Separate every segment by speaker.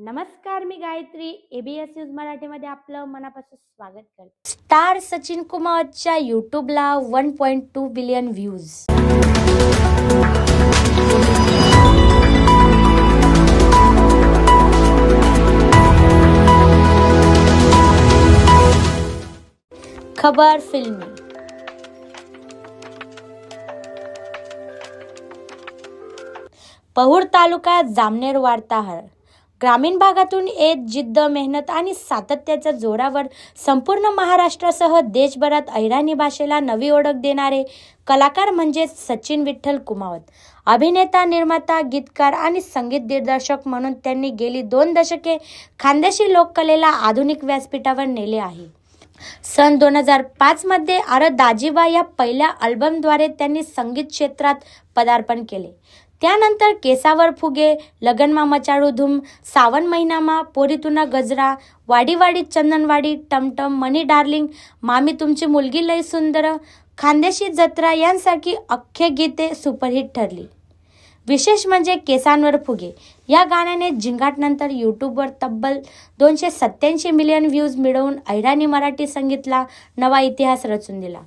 Speaker 1: नमस्कार मी Gayatri. ABS news मराठीमध्ये आपलं मनापासून स्वागत करते. स्टार सचिन कुमारच्या यूट्यूबला one point two billion views खबर फिल्मी. पहूर तालुका जामनेर वार्ताहर. ग्रामीण भागातून येत जिद्द मेहनत आणि सातत्याच्या जोरावर संपूर्ण महाराष्ट्रासह देशभरात अहिराणी भाषेला नवी ओळख देणारे कलाकार म्हणजे सचिन विठ्ठल कुमावत. अभिनेता निर्माता गीतकार आणि संगीत दिग्दर्शक म्हणून त्यांनी गेली दोन दशके खानदेशी लोककलेला आधुनिक व्यासपीठावर नेले आहे. सन दोन हजार पाचमध्ये आर दाजीबा या पहिल्या अल्बमद्वारे त्यांनी संगीत क्षेत्रात पदार्पण केले. त्यानंतर केसावर फुगे लग्नमा मचाळू धूम सावन महिनामा पोरीतुना गजरा वाडीवाडी चंदनवाडी टमटम मनी डार्लिंग मामी तुमची मुलगी लय सुंदर खानदेशी जत्रा यांसारखी अख्खे गीते सुपरहिट ठरली. विशेष म्हणजे केसांवर फुगे. या गाण्याने झिंगाटनंतर यूट्यूबवर तब्बल दोनशे सत्त्याऐंशी मिलियन व्ह्यूज मिळवून ऐराणी मराठी संगीतला नवा इतिहास रचून दिला.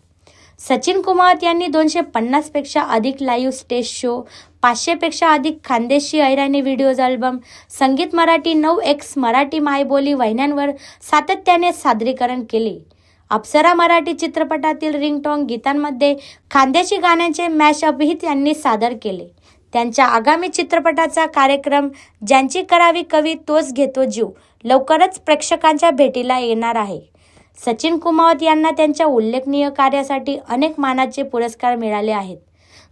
Speaker 1: सचिन कुमार यांनी दोनशे पन्नासपेक्षा अधिक लाईव्ह स्टेज शो पाचशेपेक्षा अधिक खानदेशी ऐराणी व्हिडिओज अल्बम संगीत मराठी नऊ एक्स मराठी मायबोली वाहिन्यांवर सातत्याने सादरीकरण केले. अप्सरा मराठी चित्रपटातील रिंगटोंग गीतांमध्ये खानदेशी गाण्यांचे मॅशअपही त्यांनी सादर केले. त्यांच्या आगामी चित्रपटाचा कार्यक्रम ज्यांची करावी कवी तोच घेतो जीव लवकरच प्रेक्षकांच्या भेटीला येणार आहे. सचिन कुमावत यांना त्यांच्या उल्लेखनीय कार्यासाठी अनेक मानाचे पुरस्कार मिळाले आहेत.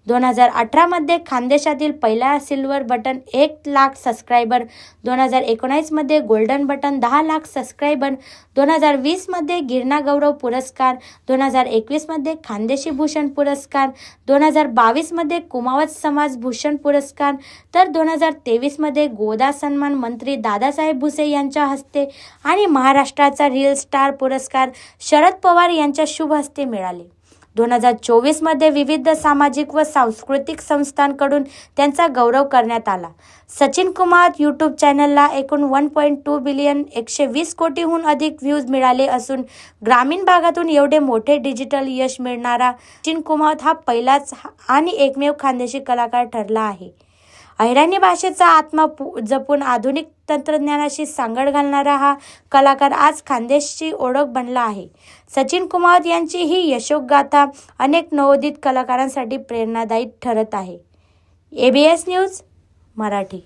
Speaker 1: दोन हजार अठरामध्ये खानदेशातील पहिला सिल्वर बटन एक लाख सबस्क्रायबर दोन हजार एकोणावीसमध्ये गोल्डन बटन दहा लाख सबस्क्रायबर दोन हजार वीसमध्ये गिरणा गौरव पुरस्कार दोन हजार एकवीसमध्ये खानदेशी भूषण पुरस्कार दोन हजार बावीसमध्ये कुमावत समाज भूषण पुरस्कार तर दोन हजार तेवीसमध्ये गोदा सन्मान मंत्री दादासाहेब भुसे यांच्या हस्ते आणि महाराष्ट्राचा रील स्टार पुरस्कार शरद पवार यांच्या शुभ हस्ते मिळाले. दोन हजार चोवीसमध्ये विविध सामाजिक व सांस्कृतिक संस्थांकडून त्यांचा गौरव करण्यात आला. सचिन कुमार यूट्यूब चॅनलला एकूण वन पॉईंट टू बिलियन एकशे वीस कोटीहून अधिक व्ह्यूज मिळाले असून ग्रामीण भागातून एवढे मोठे डिजिटल यश मिळणारा सचिन कुमार हा पहिलाच आणि एकमेव खानदेशी कलाकार ठरला आहे. अहिराणी भाषेचा आत्मा पु जपून आधुनिक तंत्रज्ञानाशी सांगड घालणारा हा कलाकार आज खानदेशची ओळख बनला आहे. सचिन कुमार यांची ही यशोगाथा अनेक नवोदित कलाकारांसाठी प्रेरणादायी ठरत आहे. A B S news Marathi.